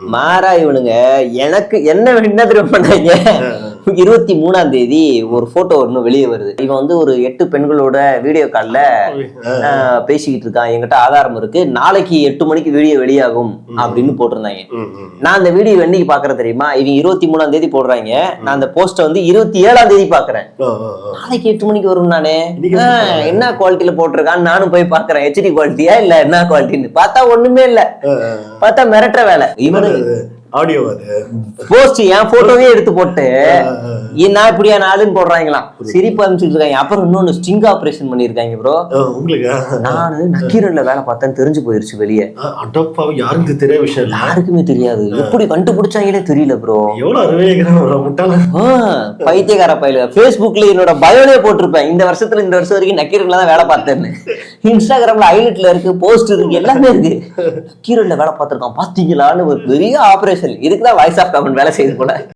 மாறா இவனுங்க. எனக்கு என்ன என்ன திரும்ப பண்ணாங்க? இருபத்தி மூணாம் தேதி ஒரு போட்டோ ஒண்ணு வெளியே வருது. இவன் வந்து ஒரு எட்டு பெண்களோட வீடியோ கால்ல பேசிக்கிட்டு இருக்கான். என்கிட்ட ஆதாரம் இருக்கு. நாளைக்கு எட்டு மணிக்கு வீடியோ வெளியாகும் அப்படின்னு போட்டிருந்தாங்க. நான் அந்த வீடியோ என்னைக்கு பாக்குறேன் தெரியுமா? இவங்க இருபத்தி மூணாம் தேதி போடுறாங்க. நான் அந்த போஸ்ட வந்து இருபத்தி ஏழாம் தேதி பாக்குறேன். நாளைக்கு எட்டு மணிக்கு வரும் நானே? என்ன குவாலிட்டியில போட்டிருக்கான்னு நானும் போய் பாக்குறேன் ஹெச்டி குவாலிட்டியா இல்ல என்ன குவாலிட்டின்னு பார்த்தா ஒண்ணுமே இல்ல. பார்த்தா மிரட்டுற வேலை. அது ஆடியோ அது. போஸ்ட் என் போட்டோவே எடுத்து போட்டு நான் இப்படியான ஆளுன்னு போடுறாங்களாம். சிரிப்பு அனுப்பிச்சுட்டு இருக்காங்க அப்புறம் இன்னொன்னு ஸ்டிங் ஆபரேஷன் பண்ணிருக்காங்க ப்ரோ உங்களுக்கு? நானு நக்கீரன்ல வேலை பார்த்தேன்னு தெரிஞ்சு போயிருச்சு வெளியே. அடப்பாவும் யாருக்கு தெரிய விஷயம் இல்ல? யாருக்குமே தெரியாது. எப்படி கண்டுபிடிச்சாங்களே தெரியல ப்ரோ எவ்வளவு முட்டாள. பைத்தியக்கார பயில. ஃபேஸ்புக்ல என்னோட பயோலே போட்டிருப்பேன். இந்த வருஷத்துல இந்த வருஷம் வரைக்கும் நக்கீரன்ல தான் வேலை பார்த்தேன்னு. இன்ஸ்டாகிராம்ல ஹைலைட்ல இருக்கு போஸ்ட் இருக்கு எல்லாமே இருக்கு. நக்கீரன்ல வேலை பார்த்திருக்கான். பாத்தீங்களான்னு ஒரு பெரிய ஆபரேஷன் இதுக்கு தான் வாய்ஸ் ஆஃப் கமெண்ட் வேலை செய்யுது போல.